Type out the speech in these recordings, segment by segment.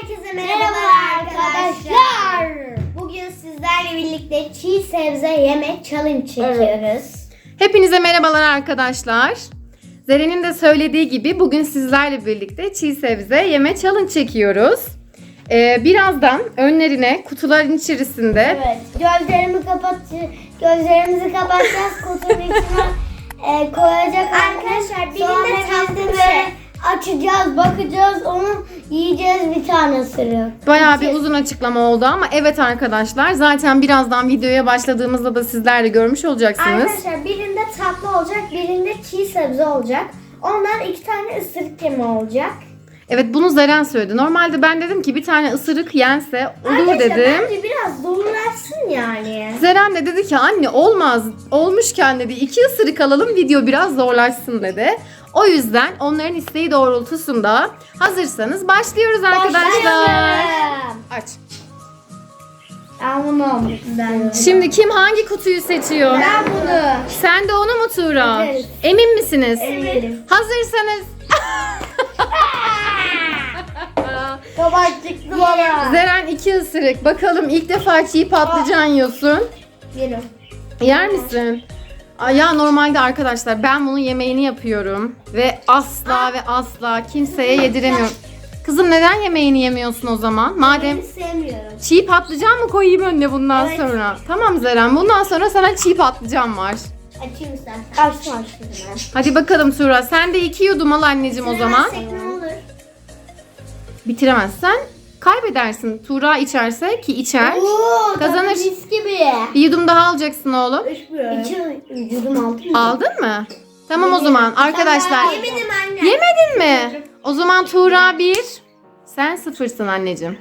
Herkese merhaba arkadaşlar. Bugün sizlerle birlikte çiğ sebze yeme challenge çekiyoruz. Hepinize merhabalar arkadaşlar. Zeren'in de söylediği gibi bugün sizlerle birlikte çiğ sebze yeme challenge çekiyoruz. Ee, birazdan önlerine kutuların içerisinde Evet. Gözlerimi kapat, gözlerimizi kapatacağız kutunun içine e, koyacak arkadaşlar. Birinde tatlı böyle açacağız, bakacağız, onu yiyeceğiz bir tane ısırık. bayağı bir uzun açıklama oldu ama evet arkadaşlar zaten birazdan videoya başladığımızda da sizler de görmüş olacaksınız. Arkadaşlar birinde tatlı olacak, birinde çiğ sebze olacak. Ondan iki tane ısırık yeme olacak. Evet bunu Zeren söyledi. Normalde ben dedim ki bir tane ısırık yense olur Arkadaşlar dedim. bence biraz dolulaşsın yani. Zeren de dedi ki anne olmaz olmuşken dedi iki ısırık alalım video biraz zorlaşsın dedi. O yüzden onların isteği doğrultusunda hazırsanız başlıyoruz arkadaşlar. Başlayalım. Aç. Ben bunu almışım. Ben, Şimdi kim hangi kutuyu seçiyor? ben bunu. Sen de onu mu Tuğra? Evet. Emin misiniz? Eminim. Hazırsanız. Baba çıktı bana. Zeren iki ısırık. Bakalım ilk defa çiğ patlıcan yiyorsun. Yerim. Yer misin? Ya normalde arkadaşlar ben bunun yemeğini yapıyorum ve asla ve asla kimseye yediremiyorum. Kızım neden yemeğini yemiyorsun o zaman? Madem sevmiyorum. çiğ patlıcan mı koyayım önüne bundan Evet. sonra? Tamam Zeren bundan sonra sana çiğ patlıcan var. Açayım istersen. Açtım açtım ben. Hadi bakalım Tuğra sen de iki yudum al anneciğim o zaman. Bitiremezsek ne olur? Bitiremezsen kaybedersin. Tuğra içerse ki içer. Oo, tadı Kazanır. Mis gibi. Bir yudum daha alacaksın oğlum. İki vücudum aldım. Aldın mı? Tamam o zaman arkadaşlar. Yemedim anne. Yemedin mi? O zaman Tuğra 1, sen sıfırsın anneciğim.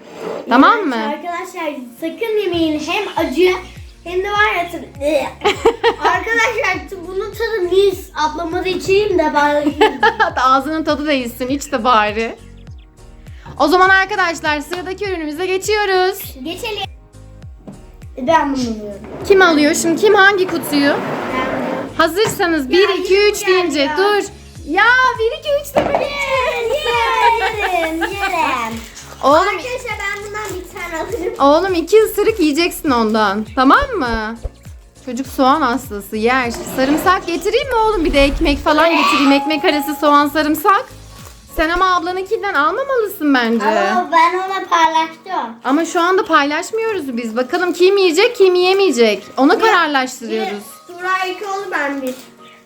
Tamam mı? Arkadaşlar sakın yemeyin hem acı hem de var ya tadı. Arkadaşlar bunun tadı mis. Ablama da içeyim de bari. Ağzının tadı değilsin, iç de bari. O zaman arkadaşlar sıradaki ürünümüze geçiyoruz. Geçelim. Ben bunu alıyorum. Kim alıyor şimdi? Kim hangi kutuyu? Ben. Hazırsanız 1, Ya, 2, yerim 3 deyince ya. dur. Ya 1, 2, 3 demek. Yerim, yerim. Oğlum, Arkadaşlar ben bundan bir tane alırım. oğlum iki ısırık yiyeceksin ondan. Tamam mı? Çocuk soğan hastası yer. Sarımsak getireyim mi oğlum? Bir de ekmek falan getireyim. Ekmek arası soğan sarımsak. Sen ama ablanınkinden almamalısın bence. Ama ben ona paylaştım. Ama şu anda paylaşmıyoruz biz. Bakalım kim yiyecek, kim yemeyecek. Onu kararlaştırıyoruz. Tura iki oldu ben bir.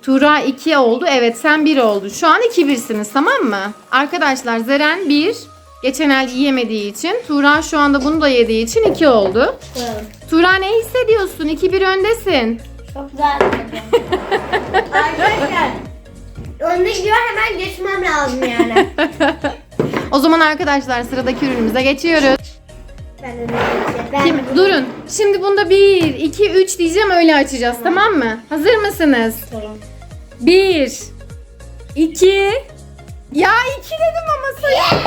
Tuğra 2 oldu. Evet sen 1 oldu. Şu an 2-1'siniz tamam mı? Arkadaşlar Zeren 1. Geçen el yiyemediği için. Tuğra şu anda bunu da yediği için 2 oldu. Tuğra ne hissediyorsun? 2-1 öndesin. Çok güzel. Arkadaşlar. Önde gidiyor hemen geçmem lazım yani. o zaman arkadaşlar sıradaki ürünümüze geçiyoruz. ben geçeyim. Ben Kim, durun. Şimdi bunda 1, 2, 3 diyeceğim öyle açacağız tamam mı? Hazır mısınız? Tamam. 1, 2, ya 2 dedim ama sayı.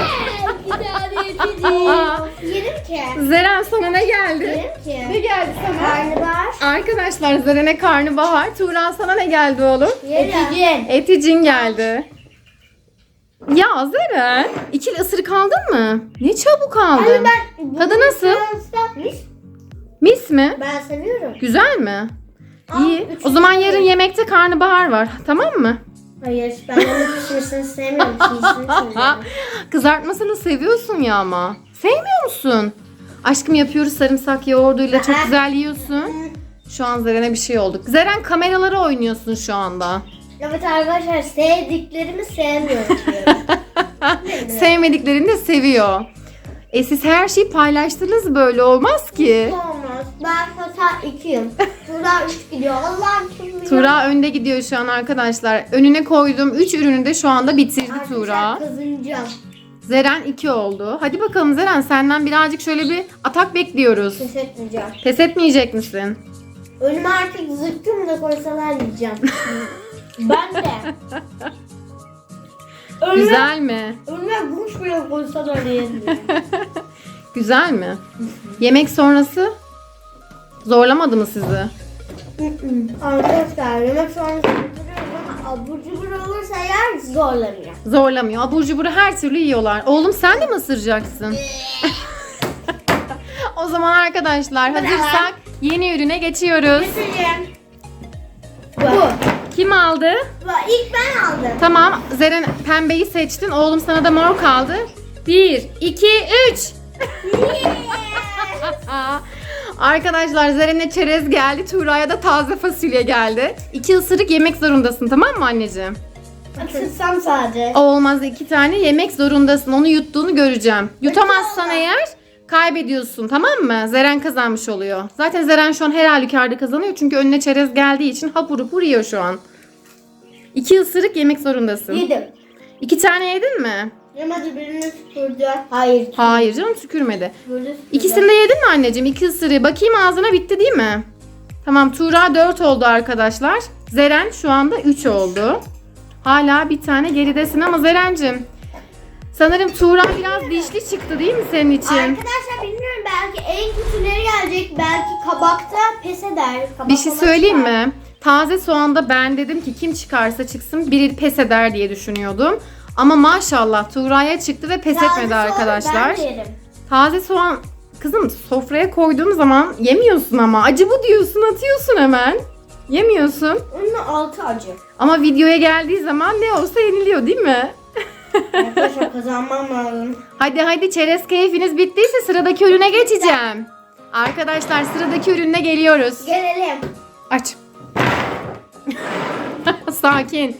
bir tane. Ki. Zeren sana ne geldi? Yedim Ne geldi sana? Karnabahar. Arkadaşlar Zeren'e karnabahar. Tuğra sana ne geldi oğlum? Yedim. Eticin geldi. Ya Zeren, ikili ısırık aldın mı? Ne çabuk aldın. Hani ben Tadı nasıl? Mis. Mis mi? Ben seviyorum. Güzel mi? Al, İyi. O zaman yarın yemek. yemekte karnabahar var. Tamam mı? Hayır ben onun pişmesini sevmiyorum. Kızartmasını seviyorsun ya ama. Sevmiyor musun? Aşkım yapıyoruz sarımsak yoğurduyla çok güzel yiyorsun. Şu an Zeren'e bir şey olduk. Zeren kameralara oynuyorsun şu anda. Evet arkadaşlar sevdiklerimi sevmiyorum. Sevmediklerini de seviyor. E siz her şeyi paylaştınız böyle olmaz ki. Olmaz. Ben hata 2'yim. Tura 3 gidiyor. Allah'ım kim bilir. Tura önde gidiyor şu an arkadaşlar. Önüne koyduğum 3 ürünü de şu anda bitirdi Arkadaşlar Tura. Zeren 2 oldu. Hadi bakalım Zeren senden birazcık şöyle bir atak bekliyoruz. Ses etmeyeceğim. Pes etmeyecek misin? Önüme artık zıkkım da koysalar yiyeceğim. ben de. Önüme, Güzel mi? önüme kuş bile koysalar yerim. Güzel mi? Yemek sonrası zorlamadı mı sizi? Arkadaşlar yemek sonrası abur cubur olursa yer zorlanıyor. Zorlamıyor. Abur cuburu her türlü yiyorlar. Oğlum sen de mi ısıracaksın? o zaman arkadaşlar hazırsak yeni ürüne geçiyoruz. Getireyim. Bu. Kim aldı? Bu. İlk ben aldım. Tamam Zeren pembeyi seçtin. Oğlum sana da mor kaldı. 1, 2, 3. Arkadaşlar Zeren'e çerez geldi. Tuğra'ya da taze fasulye geldi. İki ısırık yemek zorundasın tamam mı anneciğim? Isırsam sadece. O olmaz iki tane yemek zorundasın. Onu yuttuğunu göreceğim. Yutamazsan eğer kaybediyorsun tamam mı? Zeren kazanmış oluyor. Zaten Zeren şu an her halükarda kazanıyor. Çünkü önüne çerez geldiği için hapur hapur yiyor şu an. İki ısırık yemek zorundasın. Yedim. İki tane yedin mi? Yemedi birini süpürdü. Hayır. Hayır canım tükürmedi. Süpürdü. İkisini de yedin mi anneciğim? İki ısırığı. Bakayım ağzına bitti değil mi? Tamam Tuğra 4 oldu arkadaşlar. Zeren şu anda 3 oldu. Hala bir tane geridesin ama Zeren'cim. Sanırım Tuğra biraz dişli çıktı değil mi senin için? Arkadaşlar bilmiyorum belki en kötüleri gelecek. Belki kabakta pes eder. Kabak Bir şey söyleyeyim çıkar. mi? Taze soğanda ben dedim ki kim çıkarsa çıksın biri pes eder diye düşünüyordum. Ama maşallah Tuğra'ya çıktı ve pes etmedi soğan arkadaşlar. Ben yerim. Taze soğan kızım sofraya koyduğum zaman yemiyorsun ama acı bu diyorsun atıyorsun hemen. Yemiyorsun. Onun altı acı. Ama videoya geldiği zaman ne olsa yeniliyor değil mi? Arkadaşlar kazanmam lazım. Hadi hadi çerez keyfiniz bittiyse sıradaki ürüne geçeceğim. Arkadaşlar sıradaki ürüne geliyoruz. Gelelim. Aç. Sakin.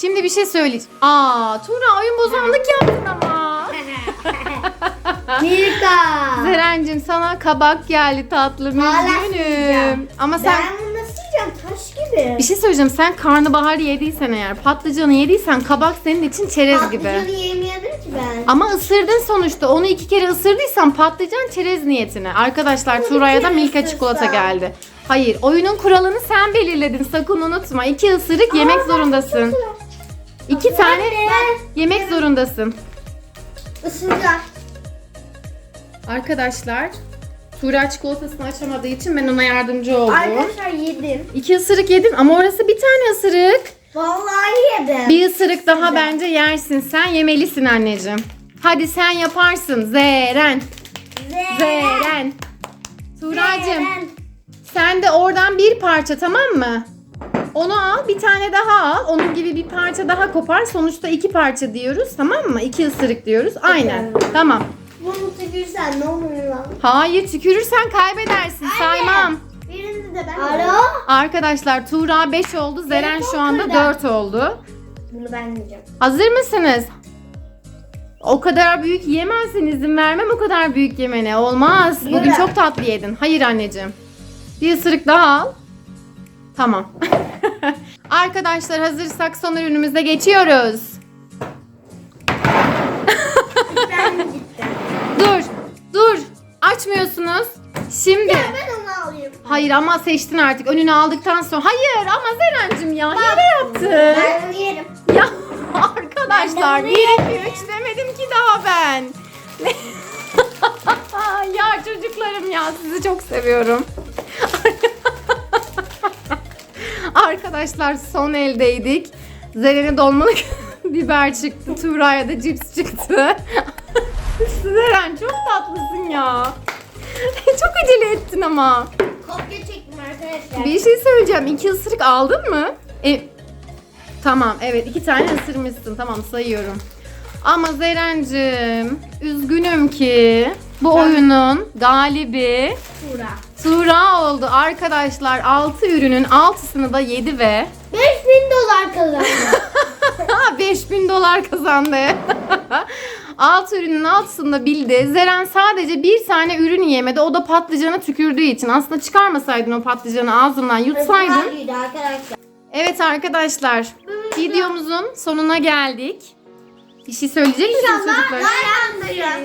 Şimdi bir şey söyleyeceğim. Aa Tuğra oyun bozanlık yaptın ama. Milka. Zeren'cim sana kabak geldi tatlım üzgünüm. yiyeceğim. Ama sen Ben bunu nasıl yiyeceğim? Taş gibi. bir şey söyleyeceğim. Sen karnabahar yediysen eğer patlıcanı yediysen kabak senin için çerez gibi. Patlıcanı yemeyelim ki ben. Ama ısırdın sonuçta. Onu iki kere ısırdıysan patlıcan çerez niyetine. Arkadaşlar Tuğra'ya da kere milka ısırsam. çikolata geldi. Hayır oyunun kuralını sen belirledin. Sakın unutma. İki ısırık yemek Aa, zorundasın. bak, İki tane Ben yemek zorundasın. ısıracağım. Arkadaşlar Tuğra çikolatasını açamadığı için ben ona yardımcı oldum. Arkadaşlar yedim. İki ısırık yedin ama orası bir tane ısırık. Vallahi yedim. Bir ısırık daha bence yersin. Sen yemelisin anneciğim. Hadi sen yaparsın. Zeren. Zeren. Tuğracığım Zeren. sen de oradan bir parça tamam mı? Onu al bir tane daha al. Onun gibi bir parça daha kopar. Sonuçta iki parça diyoruz tamam mı? İki ısırık diyoruz. Aynen. Tamam. Bunu tükürsen ne olur lan? Hayır tükürürsen kaybedersin. Saymam. Birini de ben Alo. Arkadaşlar Tuğra 5 oldu. Zeren şu anda Telefon 4 oldu. Bunu ben yiyeceğim. Hazır mısınız? O kadar büyük yemezsin izin vermem o kadar büyük yemene. Olmaz. Bugün Yürü. çok tatlı yedin. Hayır anneciğim. Bir ısırık daha al. Tamam. Arkadaşlar hazırsak son ürünümüze geçiyoruz. Ben gittim. Dur. Dur. Açmıyorsunuz. Şimdi. Ben onu alayım. Hayır ama seçtin artık. Önünü aldıktan sonra. Hayır ama Zeren'cim ya. Hile yaptın. Ben bunu yerim. Ya arkadaşlar Ben de 1 2 3 demedim ki daha ben. ya çocuklarım ya sizi çok seviyorum. Arkadaşlar son eldeydik. Zeren'e dolmalık biber çıktı. Tuğra'ya da cips çıktı. Zeren çok tatlısın ya. çok acele ettin ama. Kopya çektim arkadaşlar. Bir şey söyleyeceğim. İki ısırık aldın mı? E, tamam evet iki tane ısırmışsın. Tamam sayıyorum. Ama Zerencim üzgünüm ki bu oyunun galibi Tura. Tuğra oldu. Arkadaşlar 6 ürünün 6'sını da yedi ve 5000 dolar kazandım. 5000 dolar kazandı. 6 ürünün 6'sını da bildi. Zeren sadece bir tane ürün yemedi. O da patlıcana tükürdüğü için. Aslında çıkarmasaydın o patlıcanı ağzından yutsaydın. Arkadaşlar. Evet arkadaşlar, videomuzun sonuna geldik. Bir şey söyleyecek misiniz İnşallah çocuklar? like atmayı,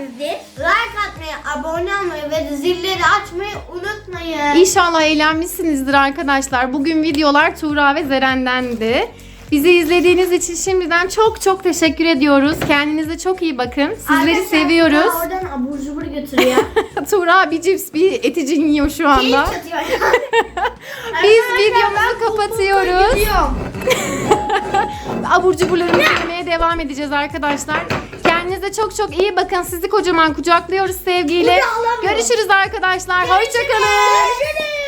like atmayı, abone olmayı ve zilleri açmayı unutmayın. İnşallah eğlenmişsinizdir arkadaşlar. Bugün videolar Tuğra ve Zeren'dendi. Bizi izlediğiniz için şimdiden çok çok teşekkür ediyoruz. Kendinize çok iyi bakın. Sizleri Arkadaşlar, seviyoruz. Oradan abur cubur götürüyor. Tuğra bir cips bir eticin yiyor şu Keyif anda. çatıyor. Biz videomuzu kapatıyoruz. Gidiyorum. Abur cuburlarımızı yemeye devam edeceğiz arkadaşlar. Kendinize çok çok iyi bakın. Sizi kocaman kucaklıyoruz sevgiyle. Görüşürüz arkadaşlar. Hoşçakalın.